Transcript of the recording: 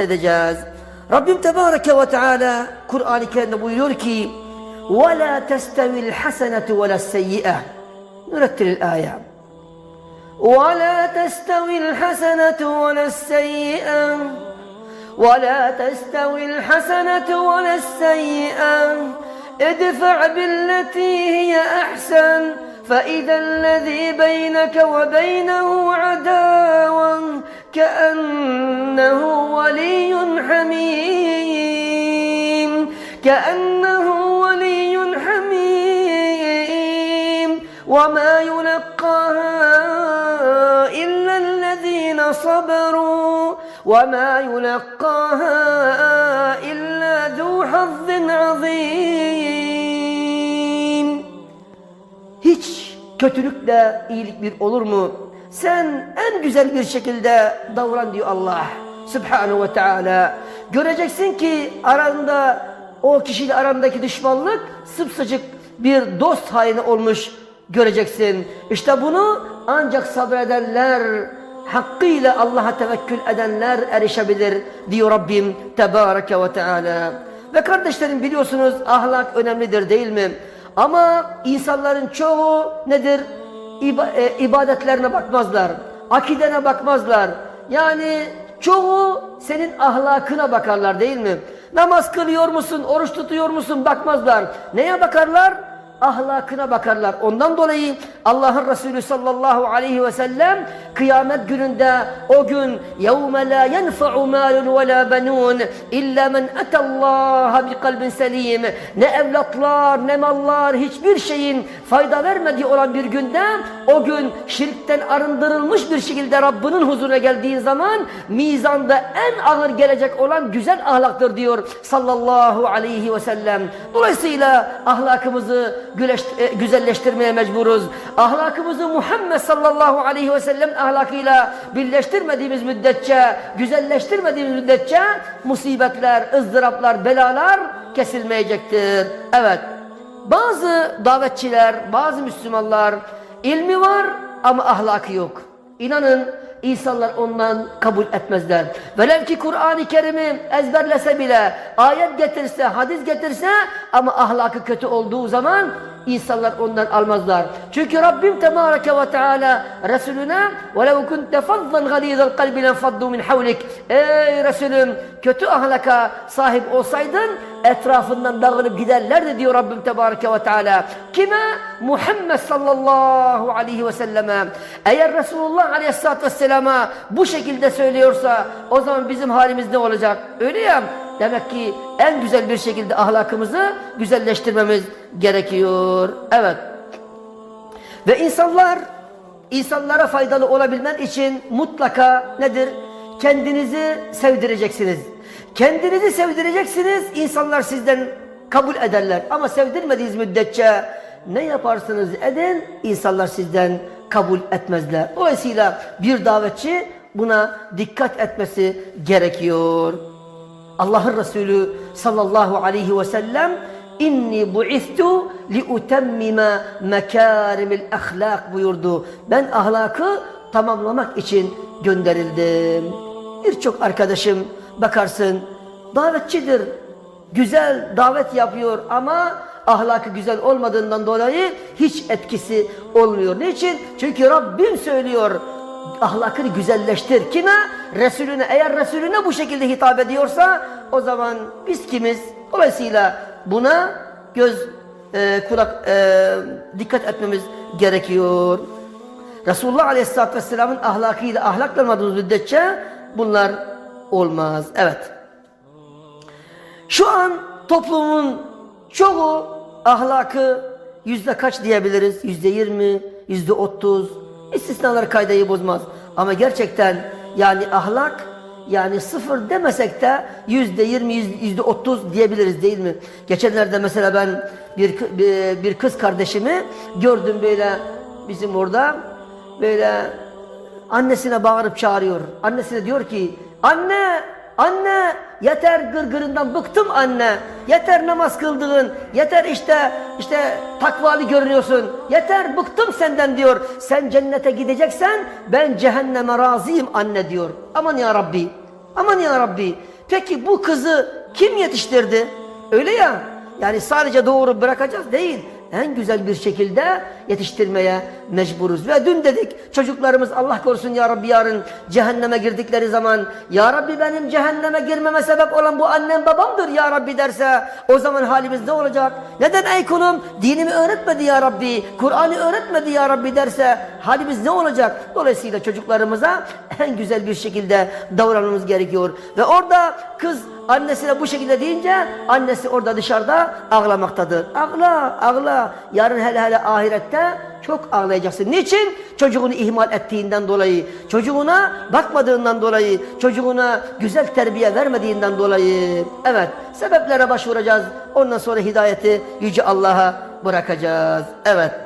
edeceğiz. Rabbim Tebareke ve Teala Kur'an-ı Kerim'de buyuruyor ki وَلَا تَسْتَوِي الْحَسَنَةُ وَلَا السَّيِّئَةُ. نرتل الآية. ولا تستوي الحسنة ولا السيئة. ولا تستوي الحسنة ولا السيئة. ادفع بالتي هي أحسن. فإذا الذي بينك وبينه عداوة كأنه ولي حميم كأنه ولي حميم. وما يلقاها إلا الذين صبروا وما يلقاها إلا ذو حظ عظيم. Hiç kötülükle iyilik bir olur mu? Sen en güzel bir şekilde davran diyor Allah Subhanahu ve Teala. Göreceksin ki aranda o kişiyle arandaki düşmanlık sıpsıcık bir dost haline olmuş göreceksin. İşte bunu ancak sabredenler, hakkıyla Allah'a tevekkül edenler erişebilir diyor Rabbim Tebareke ve Teala. Ve kardeşlerim biliyorsunuz ahlak önemlidir değil mi? Ama insanların çoğu nedir? İba, e, ibadetlerine bakmazlar. Akidene bakmazlar. Yani çoğu senin ahlakına bakarlar değil mi? Namaz kılıyor musun, oruç tutuyor musun bakmazlar. Neye bakarlar? ahlakına bakarlar. Ondan dolayı Allah'ın Resulü sallallahu aleyhi ve sellem kıyamet gününde o gün يَوْمَ لَا يَنْفَعُ مَالٌ وَلَا بَنُونَ اِلَّا مَنْ اَتَى اللّٰهَ بِقَلْبٍ سَلِيمٍ Ne evlatlar ne mallar hiçbir şeyin fayda vermediği olan bir günde o gün şirkten arındırılmış bir şekilde Rabbinin huzuruna geldiğin zaman mizanda en ağır gelecek olan güzel ahlaktır diyor sallallahu aleyhi ve sellem. Dolayısıyla ahlakımızı güleş- e, güzelleştirmeye mecburuz. Ahlakımızı Muhammed sallallahu aleyhi ve sellem ahlakıyla birleştirmediğimiz müddetçe, güzelleştirmediğimiz müddetçe musibetler, ızdıraplar, belalar kesilmeyecektir. Evet. Bazı davetçiler, bazı Müslümanlar ilmi var ama ahlakı yok. İnanın insanlar ondan kabul etmezler. Velev ki Kur'an-ı Kerim'i ezberlese bile, ayet getirse, hadis getirse ama ahlakı kötü olduğu zaman insanlar ondan almazlar. Çünkü Rabbim Tebareke ve Teala Resulüne وَلَوْ كُنْتَ فَضًّا غَلِيظَ الْقَلْبِ لَنْفَضُّوا مِنْ حَوْلِكَ Ey Resulüm kötü ahlaka sahip olsaydın etrafından dağılıp giderlerdi diyor Rabbim Tebareke ve Teala. Kime? Muhammed sallallahu aleyhi ve selleme. Eğer Resulullah aleyhissalatü vesselama bu şekilde söylüyorsa o zaman bizim halimiz ne olacak? Öyle ya. Demek ki en güzel bir şekilde ahlakımızı güzelleştirmemiz gerekiyor. Evet. Ve insanlar insanlara faydalı olabilmen için mutlaka nedir? Kendinizi sevdireceksiniz. Kendinizi sevdireceksiniz. insanlar sizden kabul ederler. Ama sevdirmediğiniz müddetçe ne yaparsınız edin insanlar sizden kabul etmezler. Dolayısıyla bir davetçi buna dikkat etmesi gerekiyor. Allah'ın Resulü sallallahu aleyhi ve sellem inni bu'istu li utemmime mekarimil ahlak buyurdu. Ben ahlakı tamamlamak için gönderildim. Birçok arkadaşım bakarsın davetçidir. Güzel davet yapıyor ama ahlakı güzel olmadığından dolayı hiç etkisi olmuyor. Niçin? Çünkü Rabbim söylüyor ahlakını güzelleştir. Kime? Resulüne. Eğer Resulüne bu şekilde hitap ediyorsa o zaman biz kimiz? Dolayısıyla buna göz e, kulak e, dikkat etmemiz gerekiyor. Resulullah Aleyhisselatü Vesselam'ın ahlakıyla ahlaklanmadığımız müddetçe bunlar olmaz. Evet. Şu an toplumun çoğu ahlakı yüzde kaç diyebiliriz? Yüzde yirmi, yüzde otuz. İstisnalar kaydayı bozmaz. Ama gerçekten yani ahlak yani sıfır demesek de yüzde yirmi, yüzde otuz diyebiliriz değil mi? Geçenlerde mesela ben bir, bir, bir kız kardeşimi gördüm böyle bizim orada böyle annesine bağırıp çağırıyor. Annesine diyor ki anne Anne yeter gırgırından bıktım anne. Yeter namaz kıldığın. Yeter işte işte takvalı görünüyorsun. Yeter bıktım senden diyor. Sen cennete gideceksen ben cehenneme razıyım anne diyor. Aman ya Rabbi. Aman ya Rabbi. Peki bu kızı kim yetiştirdi? Öyle ya. Yani sadece doğurup bırakacağız değil. En güzel bir şekilde yetiştirmeye mecburuz. Ve dün dedik çocuklarımız Allah korusun ya Rabbi yarın cehenneme girdikleri zaman Ya Rabbi benim cehenneme girmeme sebep olan bu annem babamdır ya Rabbi derse o zaman halimiz ne olacak? Neden ey kulum dinimi öğretmedi ya Rabbi, Kur'an'ı öğretmedi ya Rabbi derse halimiz ne olacak? Dolayısıyla çocuklarımıza en güzel bir şekilde davranmamız gerekiyor. Ve orada kız annesine bu şekilde deyince annesi orada dışarıda ağlamaktadır. Ağla, ağla. Yarın hele hele ahirette çok ağlayacaksın. Niçin? Çocuğunu ihmal ettiğinden dolayı, çocuğuna bakmadığından dolayı, çocuğuna güzel terbiye vermediğinden dolayı. Evet, sebeplere başvuracağız. Ondan sonra hidayeti Yüce Allah'a bırakacağız. Evet.